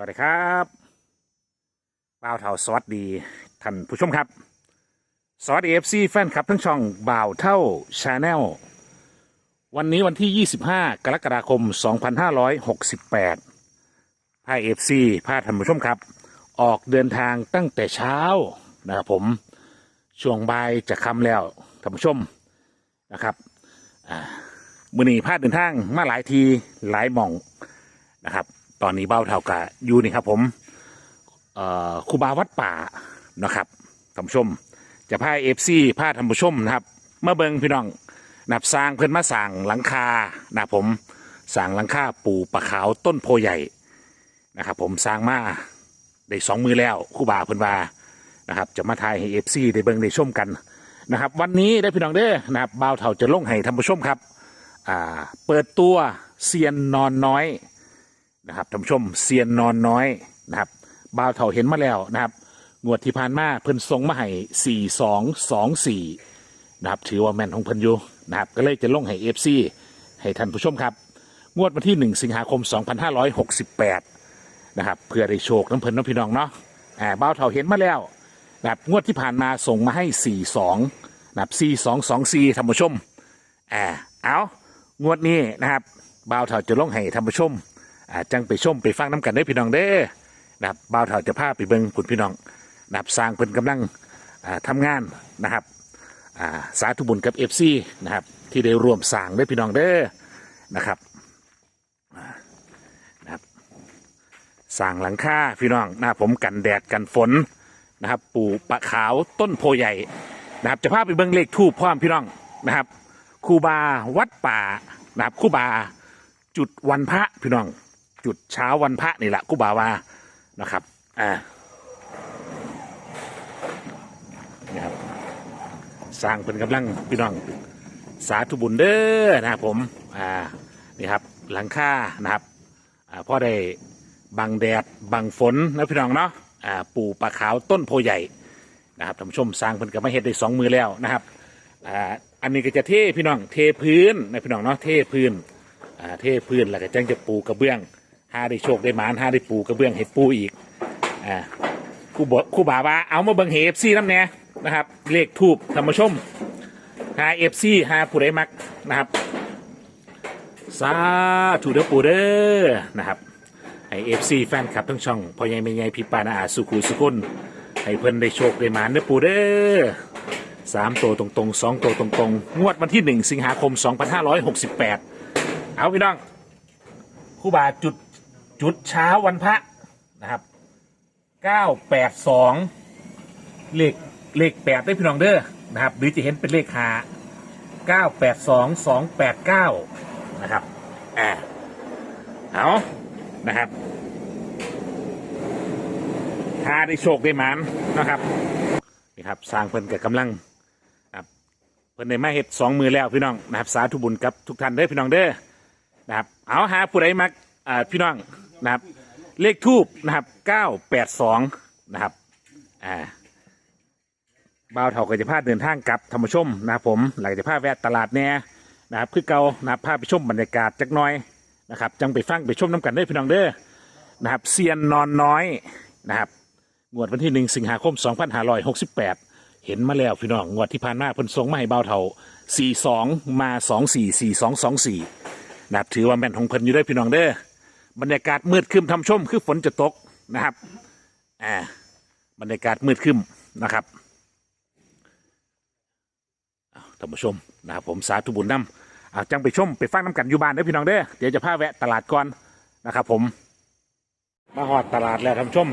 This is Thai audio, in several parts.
สวัสดีครับบ่าวเท่าสวัสดีท่านผู้ชมครับ สวัสดีเอฟซีแฟนคลับทั้งช่องบ่าวเท่าชาแนลวันนี้วันที่ 25 กรกฎาคม 2568พาเอฟซีพาท่านผู้ชมครับ ออกเดินทางตั้งแต่เช้านะครับผมช่วงบ่ายจะค่ำแล้วท่านผู้ชมนะครับมือนีพาเดินทางมาหลายทีหลายหม่องนะครับ ตอนนี้เบ้าเท่ากะอยู่นี่ครับ ผมครูบาวัดป่านะครับท่านผู้ชม จะพาเอฟซีพาท่านผู้ชมนะครับเมื่อเบิงพี่น้องนับสร้างเพื่อนมาสั่งหลังคานะผมสั่งหลังคาปูปะขาวต้นโพใหญ่นะครับ ผมสร้างมาได้สองมือแล้วครูบาเพิ่อนว่านะครับ จะมาทายให้เอฟซีได้เบิงได้ชมกันนะครับ วันนี้ได้พี่น้องเด้อนะครับเบ้าเท่าจะลงให้ท่านผู้ชมครับ อ่า เปิดตัวเซียนนอนน้อย นะครับท่านผู้ชมเซียนนอนน้อยนะครับบ่าวเถาเห็นมาแล้วนะครับ งวดที่ผ่านมาเพิ่นทรงมาให้สี่สองสองสี่นะครับถือว่าแม่นของเพิ่นอยู่นะครับก็เลยจะลงให้เอฟซีให้ท่านผู้ชมครับ งวดวันที่หนึ่งสิงหาคม2568นะครับเพื่อได้โชคน้ำเพิ่นน้ำพี่น้องเนาะอ่าบ่าวเถาเห็นมาแล้วนะครับงวดที่ผ่านมาส่งมาให้สี่สองนะครับสี่สองสองสี่ท่านผู้ชมอ่าเอางวดนี้นะครับบ่าวเถาจะลงให้ท่านผู้ชม อาจังไปชมไปฟังน้ำกันได้พี่น้องเด้อนะครับบ่าวเถาจะพาไปเบิ่งคุณพี่น้องนะครับสร้างเพิ่นกำลังอ่าทำงานนะครับาสาธุบุญกับเอฟซีนะครับที่ได้ร่วมสร้างได้พี่น้องเด้อนะครับนะครับสร้างหลังคาพี่น้องนะครับผมกันแดดกันฝนนะครับปูปะขาวต้นโพใหญ่นะครับจะพาไปเบิ่งเลขทูบพร้อมพี่น้องนะครับคูบาวัดป่านะครับคูบาจุดวันพระพี่น้อง จุดเช้าวันพระนี่แหละกูบาวานะครับ อ่านี่ครับสร้างเป็นกำลังพี่น้อง สาธุบุญเด้อนะครับผม อ่า นี่ครับ หลังคานะครับ อ่าพ่อได้บังแดดบังฝนนะพี่น้องเนาะ อ่า ปูปลาขาวต้นโพใหญ่นะครับท่านผู้ชมสร้างเพิ่นกับมาเฮ็ดได้สองมือแล้วนะครับ อ่า อันนี้ก็จะเทพี่น้อง เทพื้นนะพี่น้องเนาะ เทพื้น อ่า เทพื้นแล้วก็จังจะปูกระเบื้อง หาได้โชคได้หมานหาได้ปูกระเบื้องเห็ดปูอีกอ่าคู่บคู่บาว่าเอามาเบิงเฮฟซีน้ำแน่นะครับ เลขทูบธรรมชมหาเอฟซีหาผู้ใดมักนะครับสาธุเด้อปูเด้อนะครับให้เอฟซีแฟนคลับทั้งช่องพ่อใหญ่แม่ใหญ่พี่ปานาอาสุขุสุกุลให้เพิ่นได้โชคได้หมานเด้อปูเด้อสามตัวตรงๆสองตัวตรงๆ งวดวันที่หนึ่งสิงหาคม 2568 เอาพี่น้องคู่บาจุด จุดเช้าวันพระนะครับเก้าแปดสองเลขเลขแปดได้พี่น้องเด้อนะครับ หรือจะเห็นเป็นเลขหาเก้าแปดสองสองแปดเก้านะครับอ่าเอานะครับหาได้โชคได้หมานนะครับนี่ครับสร้างเพิ่นกับกำลังครับเพิ่นได้มาเฮ็ดสองมือแล้วพี่น้องนะครับ สาธุบุญกับทุกท่านเด้อพี่น้องเด้อนะครับ เอาหาผู้ใดมักอ่าพี่น้อง นะครับ เลขทูบนะครับเก้าแปดสองนะครับ อ่าบ่าวเถาก็จะพาเดินทางกลับธรรมชมนะครับผมหลังจากพาแวะตลาดแน่นะครับคือเกานะครับพาไปชมบรรยากาศจักน่อยนะครับ จังไปฟังไปชมน้ำกันได้พี่น้องเด้อนะครับเซียนนอนน้อยนะครับงวดวันที่หนึ่งสิงหาคม 2568 เห็นมาแล้วพี่น้องงวดที่ผ่านมาเพิ่นส่งมาให้บ่าวเถา42 มา 24 42 24นะครับถือว่าแม่นของเพิ่นอยู่ได้พี่น้องเด้อ บรรยากาศมืดครึมทำชมคือฝนจะตกนะครับอ่าบรรยากาศมืดครึมนะครับอ้าท่านผู้ชมนะครับผมสาธุบุญนำเอาจังไปชมไปฟังน้ำกันอยู่บ้านเด้อพี่น้องเด้อเดี๋ยวจะพาแวะตลาดก่อนนะครับ ผมมาหอดตลาดแล้วท่านผู้ชม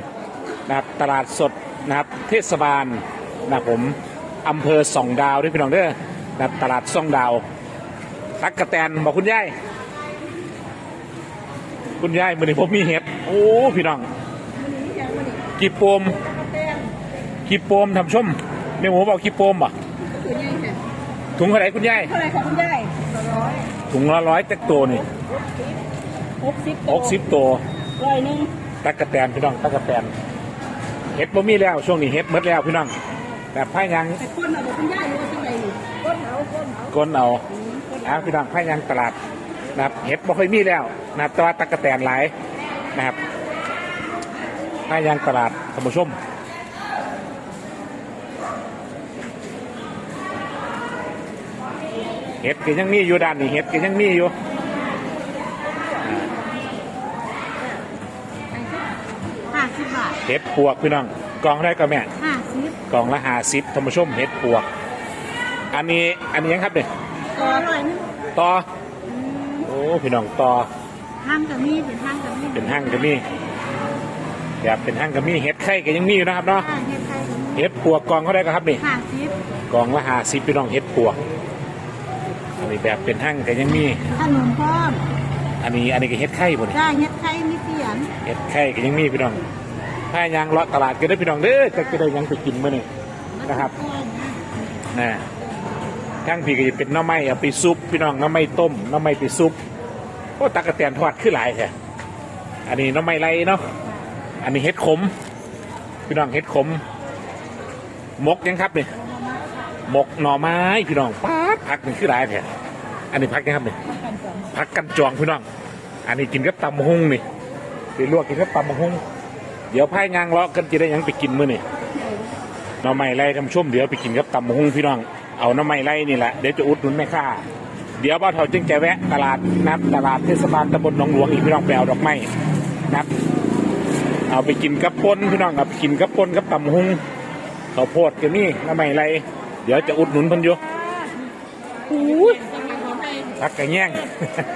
นะครับตลาดสดนะครับเทศบาลนะครับผมอำเภอสองดาวเด้อพี่น้องเด้อนะครับตลาดสองดาวตักกระแตนบอกคุณยาย คุณยายมือนี้ผมมีเห็ด โอ้พี่น้องกีโปมกีโปมทำชมแม่หมูบอกกีโปมป่ะตัวใหญ่ค่ะถุงเท่าไหร่คุณยายเท่าไหรของคุณยายร้อยถุงละร้อยตักตัวนี่หกสิบหกสิบตัวร้อยหนึ่งตักกะแตนพี่น้องตักกะแตนเห็ดบ่มีแล้วช่วงนี้เห็ดหมดแล้วพี่น้องแต่ไพ่ยังไอ้คนเอาบอกคุณยายอยู่ว่าจังไรนี่ก้นเอาก้นเอาก้นเอาอืมก้นอ้าวพี่น้องไพ่ยังตลาด นะครับเห็ดบ่ค่อยมีแล้วนะครับแตัวาตักกะแตนหลายนะครับหน้ายางตลาดท่านผู้ชมเห็ดก็ยังมีอยู่ด้านนี้เห็ดก็ยังมีอยู่ห้าสิบบาทเห็ดปวกพี่น้องกองได้ก็แม่ห้าสิบกองละหาสิบท่านผู้ชมเห็ดปวก อันนี้อันนี้ยังครับเนี่ยตัวอร่อยนึงต่อโอ้ พี่น้องต่อห้างกับมีเป็นห้างกับมีเป็นห้างก็มีแบบเป็นห้างก็มีเห็ดไข่ก็ยังมีอยู่นะครับเนาะห้างเฮ็ดไทยกับมีเห็ดปวกกองเขาได้ก็ครับนี่ ห้าสิบกองละหาสิบพี่น้องเห็ดปวกอันนี้แบบเป็นห้างก็ยังมี ขนมพร้อมอันนี้อันนี้ก็เห็ดไข่บ่นี่ได้เฮ็ดไทยมีเสียงเห็ดไข่ก็ยังมีพี่น้องถ้ายางเลาะตลาดก็ได้พี่น้องเด้อจะจะได้หยังไปกินมื้อนี้นะครับนะทั้งพี่ก็จะเป็นหน้ำไม้เอาไปซุปพี่น้องหน้ำไม้ต้มหน้ำไม้ไปซุป โอ้ตักกะแตนทอดขึ้นหลายแท้อันนี้น้ำไม้ไรเนาะอันนี้เห็ดขมพี่น้องเห็ดขมมกยังครับเนี่ยมกหน่อไม้พี่น้องป๊าผักนี่คือหลายแท้อันนี้ผักยังครับเนี่ยพักกันจองพี่น้อง อันนี้กินกับตำมะฮุ่งนี่ไปลวกกินกับตำมะฮุ่งเดี๋ยวพายงางเลาะกันจะได้ยังไปกินมื้อนี่น้ำไม้ไล่ทำชุ่มเดี๋ยวไปกินกับตำมะฮุ่งพี่น้องเอาน้ำไม้ไล่นี่แหละเดี๋ยวจะอุดหนุนแม่ค้า เดี๋ยวบ้านเถาจึงจะแวะตลาดนัดตลาดเทศบาลตำบลหนองหลวงอีกพี่น้องไปเอาดอกไม้นัดเอาไปกินกับปนพี่น้องเอาไปกินกับปนกับตำมะฮุ่งข้าวโพดกันนี่หน้ำไม้ไล่เดี๋ยวจะอุดหนุนเพันอยู่อู้ยพักกระแย่ง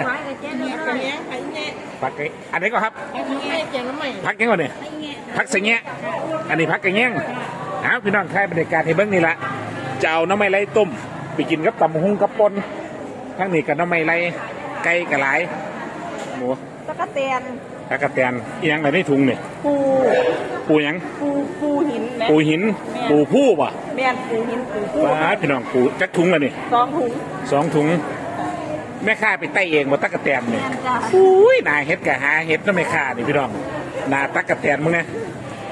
ไว้กับเจ๊เนี่ยกับเนี้ยไอ้เนี้ยพักไอ้อันนี้ก็ครับไอ้เนี้ยเจ๊น้ำใหม่พักยังก่อนเนี่ยไอ้เนี้ยพักเสียงเงี้ยอันนี้พักกระเงี้ยงเอาพี่น้องใครบรรยากาศให้เบิ้งนี่ละจะเอาน้ำไม้ไล่ต้มไปกินกับตำบักหุงกับปน ทั้งนี้กับน้ำไม้ไล่ไก่กระไหลายหมูตะกะเตียนตะกะแตนอีหยังไรในถุงเนี่ยปูปูหยังปูปูหินนะปูหินปูผู้ป่ะแม่นปูหินปูปูว้าพี่น้องปูจักถุงละนี่สองถุงสองถุง แม่ค้าไปไต่เองว่าตะกะแตนเนี่ยจ้าอุ้ยนาเฮ็ดกะหาเฮ็ดน้ำแม่ค้านี่พี่น้องนาตะกะแตนมึงนะ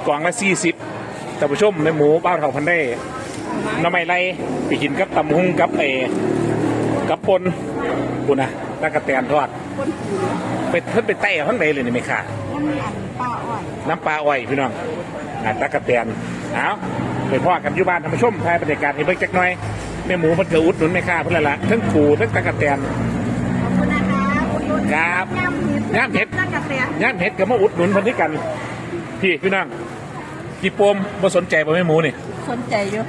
กล่องละสี่สิบท่านผู้ชมในหมูบ้านเขาพันได้หน้ำไม่ไรไปกินกับตำหุงกับเอ กับปนกูนะตะกะแตนทอดคนปูไปเพิ่นไปไต่เอาข้างในเลยนี่ไหมค่ะมันมีอันป้าอ้อยน้ำปลาอ้อยพี่น้องอ่าตะกะแตนเอาไปพ่อกันอยู่บ้านท่านผู้ชมทายบรรยากาศให้เบิ่งจักหน่อยแม่หมูเพิ่นก็อุดหนุนแม่ค้าเพิ่นละละทั้งปูทั้งตะกะแตน ขอบคุณนะคะคุณยุทธครับย่ำเห็ดย่ำเห็ด ตะกะเตียนย่านเห็ดก็มาอุดหนุนเพิ่นด้วยกันพี่พี่น้องกี่โปมบ่สนใจบ่แม่หมูนี่สนใจอยู่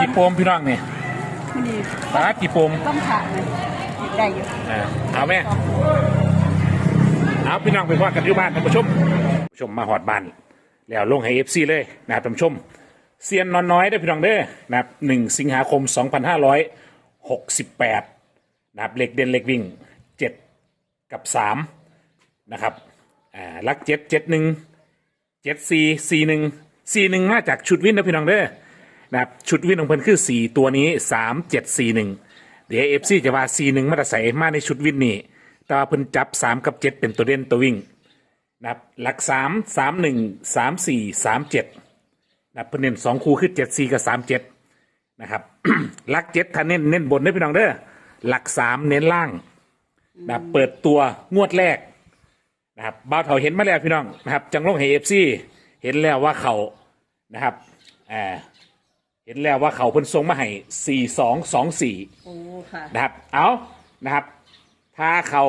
กี่โปมพี่น้องนี่ มันนี่ปลากี่โปมต้องขาดเลยได้อยู่อ่าเอาแม่ เอาพี่น้องไปว่ากันอยู่บ้านท่านผู้ชมผู้ชมมาหอดบ้านแล้วลงให้เอฟซีเลยนะครับท่านผู้ชมเซียนนอนน้อยได้อพี่น้องเด้อนะครับหนึ่งสิงหาคม 2568นะครับเหล็กเด่นเหล็กวิ่ง 7 กับ 3 นะครับอ่าลักเจ็ดเจ็ดหนึ่งเจ็ดสี่สี่หนึ่งสี่หนึ่งมาจากชุดวินนะพี่น้องเด้อ นะครับชุดวินของเพิ่นคือสี่ตัวนี้สามเจ็ดสี่หนึ่งเดี๋ยวเอฟซีจะว่าสี่หนึ่งมาต่ใส่มาในชุดวินนี่แต่ว่าเพิ่นจับสามกับเจ็ดเป็นตัวเด่นตัววิ่งนะครับหลักสามสามหนึ่งสามสี่สามเจ็ดนะครับเพิ่นเน้นสองคู่คือเจ็ดสี่กับสามเจ็ดนะครับหลักเจ็ดถ้าเน้นเน้นบนได้พี่น้องเด้อหลักสามเน้นล่างนะครับเปิดตัวงวดแรกนะครับบ่าวเถาเห็นมาแล้วพี่น้องนะครับจังลงเฮเอฟซีเห็นแล้วว่าเขานะครับอ่า เห็นแล้วว่าเขาเพิ่นทรงมาให้สี่สองสองสี่โอ้ค่ะนะครับ เอานะครับ ถ้าเขา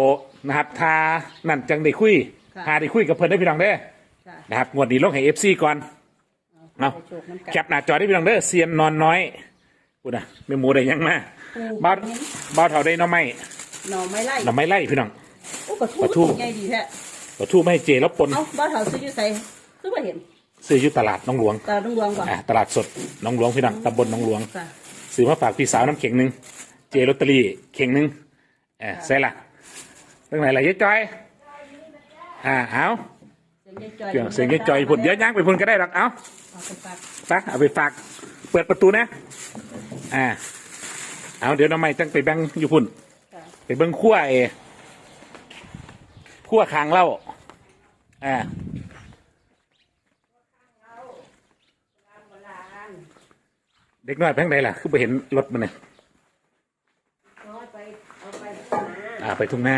นะครับถ้านั่นจังได้คุยค่ะถ้าได้คุยกับเพิ่นได้พี่น้องเด้อค่ะนะครับงวดนี้ลงให้เอฟซีก่อนเอาไปโชคน้ำกันแคปหน้าจอได้พี่น้องเด้อเซียนนอนน้อยกูนะไม่หมูได้ยังมาบ่าวบ่าวเถาได้หน้อไม่หน่อไม้ไล่หน้อไม่ไล่พี่น้อง โอ้กระปลาทูทู ใหญ่ดีแท้ขอทูไม่ให้เจแล้วปน เอ้าบ้านเถาซื้ออยู่ใส่ซื้อมาเห็น ซื้ออยู่ตลาดน้องหลวงตาต้องรวงก่อนอ่าตลาดสดหน้องหลวงพี่น้องตำบลหน้องหลวงค่ะซื้อมาฝากพี่สาวน้ำเข่งหนึ่งเจลอตเตอรี่เข่งหนึ่งเออใส่ละตั้งไหนล่ะยายจอยอ่าเอาเสียงยายจอยเครื่องเสียงยายจอยพุ่นเดี๋ยวย่างไปพุ่นก็ได้หรอกเอาเอาไปฝากไปเอาไปฝากเปิดประตูนะอ่าเอาเดี๋ยวน้องใหม่ตั้งไปแบงอยู่พุ่นค่ะไปเบิ้งขั้วเอขั้วคางเหล่าอ่า เด็กน้อยแพงใดล่ะ คือไปเห็นรถมันเนี่ยเอาไปเอาไปอ่า ไปทุ่งหน้า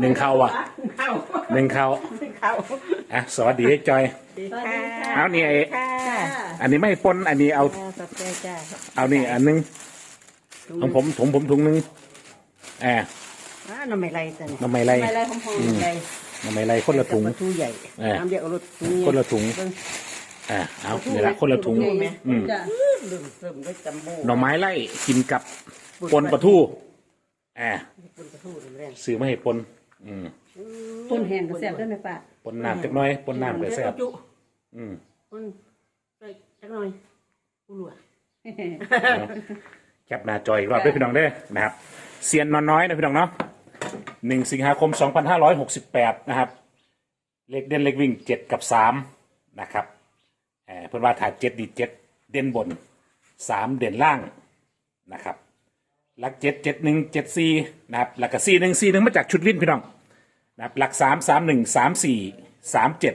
หนึ่งเขาอะ เข้าหนึ่งเขาเข้าอะ สวัสดีจอยดีสวัสดีค่ะเอานี่ไอ้ค่ะอันนี้ไม่ปนอันนี้เอา อ่าขอบใจจ้าเอานี่อันนึง ของผมถุงผมถุงนึงแอบอ่าน้ำไม่ไรจ้ะเนี่ยน้ำไม่ไร ไม่ไรหอมๆใหญ่น้ำไม่ไรคนละถุงปลาทูใหญ่น้ำเดียวกับรถคนละถุง เบิ่ง อ่าเอานี่ละคนละถุงอืมจ้ะลืมเสริมด้วยจัมโบ้หน่อไม้ไล่กินกับปนปลาทูแอบปนปลาทูแรงซื้อมาให้ปนอืมต้นแห้งก็แซ่บด้วยไหมป้าปนน้ำจักหน้อยปนน้ำไปแซ่บจุอืมปนไปจักหน่อยกูรัวแคปหน้าจอยอีกรอบด้วยพี่น้องเด้อนะครับเซียนนอนน้อยนะพี่น้องเนาะหนึ่งสิงหาคมสองพันห้าร้อยหกสิบแปดนะครับ เลขเด่นเลขวิ่งเจ็ดกับสามนะครับ เออเพื่อนว่าถ่ายเจ็ดดีเจ็ดเด่นบนสามเด่นล่างนะครับหลักเจ็ดเจ็ดหนึ่งเจ็ดสี่นะครับหลักกับสี่หนึ่งสี่หนึ่งมาจากชุดวินพี่น้องนะครับหลักสามสามหนึ่งสามสี่สามเจ็ด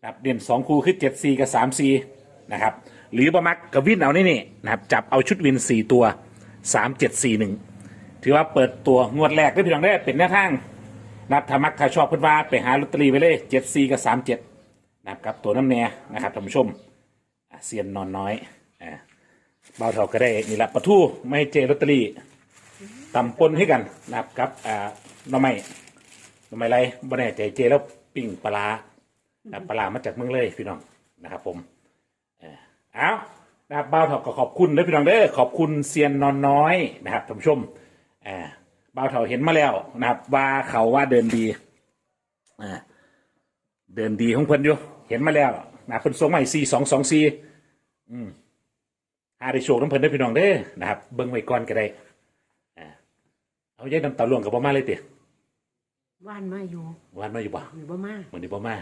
นะครับเด่นสองคูคือเจ็ดสี่กับสามสี่นะครับหรือประมักกับวินเอานี่นี่นะครับจับเอาชุดวินสี่ตัวสามเจ็ดสี่หนึ่งถือว่าเปิดตัวงวดแรกได้พี่น้องได้เป็นแนวทางนะครับถ้ามักถ้าชอบเพื่อนว่าไปหาลอตเตอรี่ไปเลยเจ็ดสี่กับสามเจ็ด นะครับกับตัวน้ำแน่นะครับท่านผู้ชมอะเซียนนอนน้อยอ่าเบาเท่าก็ได้นี่แหละปะทู่ไม่ให้เจลอตเตอรี่ตำปนให้กันนะครับกับอ่าหน้องไม้หน้องไม้ไรบ่แน่ใจเจแล้วปิ้งปลาร้าปลาร้ามาจากเมืองเลยพี่น้องนะครับผมเอ่อเอานะครับเบาเท่าก็ขอบคุณเด้อพี่น้องเด้อขอบคุณเซียนนอนน้อยนะครับท่านผู้ชมอ่าบ่าวเถาเห็นมาแล้วนะครับว่าเขาว่าเดินดีอ่า เดินดีของเพิ่นอยู่ เห็นมาแล้วนะเพิ่นส่งมาสี่สองสองสี่อืมหาได้โชคน้ำเพิ่นได้อพี่น้องเด้อนะครับเบิ่งไว้ก่อนก็ได้อ่าเอาใจน้ำตาล่วงกับบ่มาเลยติว่านมาอยู่วานมาอยู่บ่อยู่บ่มาเหมือนนี้บ่มา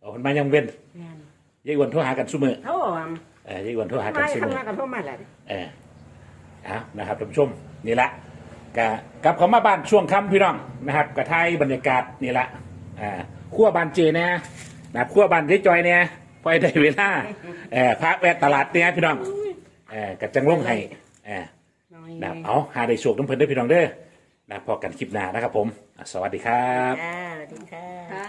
เอาเพิ่นมายังเว้นแม่นยายอ้วนโทรหากันซุมื้อเขาบอกว่าเออยายอ้วนโทรหากันไม่ซุทำมื้องานกับพ่อมาแหละเออเอานะครับท่านผู้ชมนี่แหละกะกลับเข้ามาบ้านช่วงค่ำพี่น้องนะครับกระทายบรรยากาศนี่แหละอ่าขั้วบานเจเนี่ย นะครับขั้วบานเจจอยเนี่ยพอได้เวลาเออพระแวะตลาดเนี่ยพี่น้องเออกระจังลงให้เออน้อยนะครับเอาหาได้โชคน้ำเพลินได้อพี่น้องเด้อนะพอกันคลิปหน้านะครับผมอะสวัสดีครับ อ่าสวัสดีค่ะค่ะ